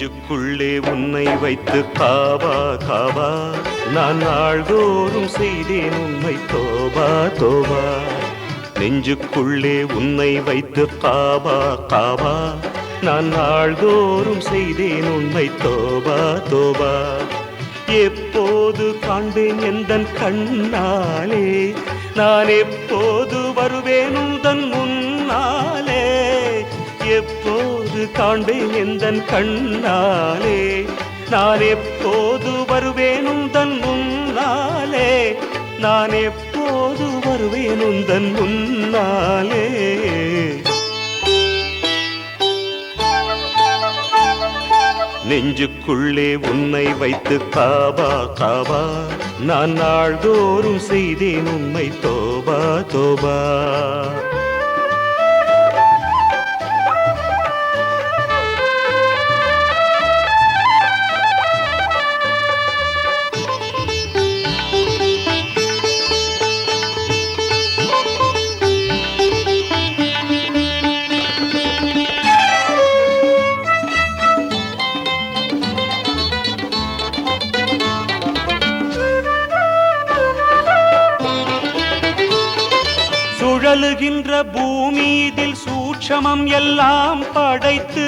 நெஞ்சுக்குள்ளே உன்னை வைத்து காவா காவா. நான் நாள்தோறும் செய்தேன் உன்னை தோபா தோபா நெஞ்சுக்குள்ளே உன்னை வைத்து காவா காவா. நான் நாள்தோறும் செய்தேன் உன்னை தோபா தோபா எப்போது காண்பேன் எந்தன் கண்ணாலே நான் எப்போது வருவேன் உந்தன் முன் எப்போது காண்பேன் எந்தன் கண்ணாலே. நான் எப்போது வருவேன் உந்தன் முன்னாலே. நான் எப்போது வருவேன் உந்தன் முன்னாலே. நெஞ்சுக்குள்ளே உன்னை வைத்து காபா காபா. நான் நாள்தோறும் செய்தேன் உண்மை தோபா தோபா. வாழுகின்ற பூமி இதில் சூட்சமம் எல்லாம் படைத்து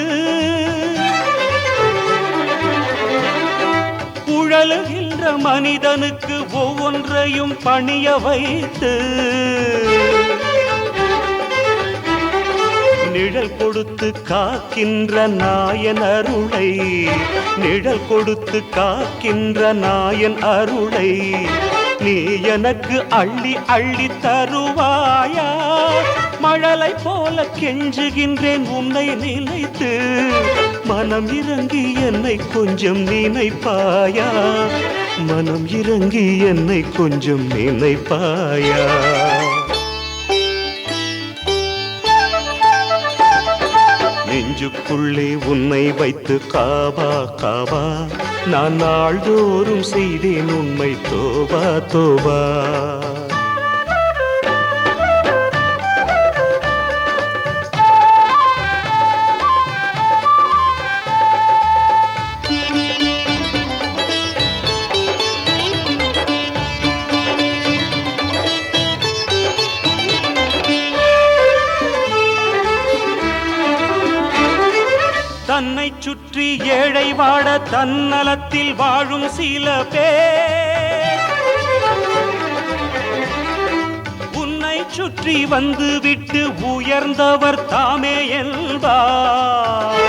உழலுகின்ற மனிதனுக்கு ஒவ்வொன்றையும் பணிய வைத்து நிழல் கொடுத்து காக்கின்ற நாயன் அருளை நிழல் கொடுத்து காக்கின்ற நாயன் அருளை நீ எனக்கு அள்ளி அள்ளி தருவாயா? மழலை போல கெஞ்சுகின்றேன் உன்னை நினைத்து. மனம் இறங்கி என்னை கொஞ்சம் நினைப்பாயா? மனம் இறங்கி என்னை கொஞ்சம் நினைப்பாயா? நெஞ்சுக்குள்ளே உன்னை வைத்து காவா காவா. நான் நாள்தோறும் செய்தேன் உண்மை தோபா தோபா தன்னை சுற்றி ஏழை வாட தன்னலத்தில் வாழும் சில பேர். உன்னை சுற்றி வந்து விட்டு உயர்ந்தவர் தாமே என்பார்.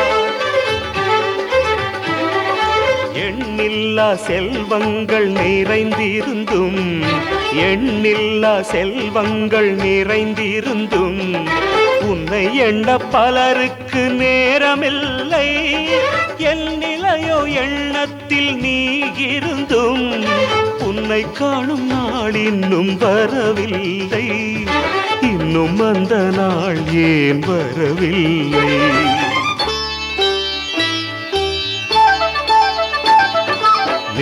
எண்ணில்லா செல்வங்கள் நிறைந்திருந்தும் எண்ணில்லா செல்வங்கள் நிறைந்திருந்தும் உன்னை எண்ண பலருக்கு நேரமில்லை. என் நிலையோ எண்ணத்தில் நீ இருந்தும் உன்னை காணும் நாள் இன்னும் வரவில்லை. இன்னும் அந்த நாள் ஏன் வரவில்லை?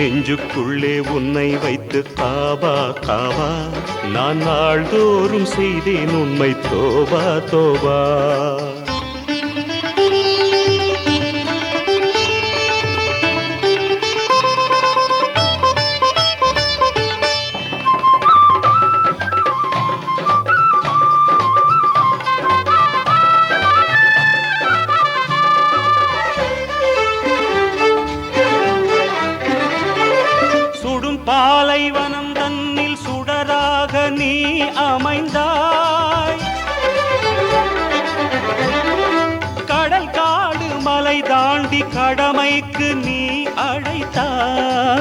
நெஞ்சுக்குள்ளே உன்னை வைத்து காவா காவா. நான் நாள்தோறும் செய்தேன் உண்மை தோபா தோபா பாலைவனம் தன்னில் சுடராக நீ அமைந்தாய். கடல் காடு மலை தாண்டி கடமைக்கு நீ அழைத்தாய்.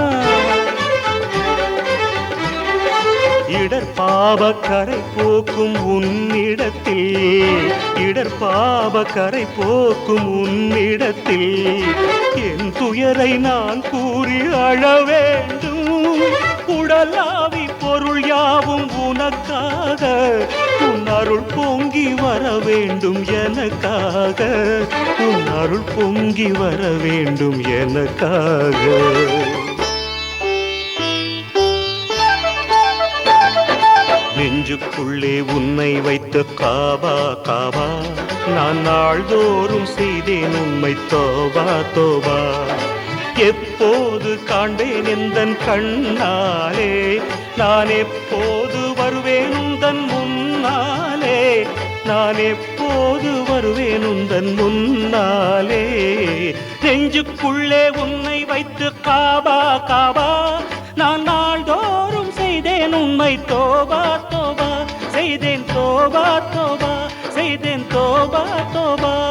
இடர் போக்கும் உன்னிடத்தில் இடர் போக்கும் உன்னிடத்தில் என் துயரை நான் கூறி அழ வேண்டும் உடலாவி பொருள் யாவும் உனக்காக. உன் அருள் பொங்கி வர வேண்டும் எனக்காக. உன் அருள் பொங்கி வர வேண்டும் எனக்காக. நெஞ்சுக்குள்ளே உன்னை வைத்து காவா காவா. நான் நாள்தோறும் செய்தேன் உண்மை தோபா தோபா எப்போது காண்பேன் எந்தன் கண்ணாலே? நான் எப்போது வருவேன் உந்தன் முன்னாலே? நான் எப்போது வருவேன் உந்தன் முன்னாலே? நெஞ்சுக்குள்ளே உன்னை வைத்து காபா காபா. நான் நாள்தோறும் செய்தேன் உண்மை தோபா தோபா. செய்தேன் தோபா தோபா. செய்தேன் தோபா தோபா.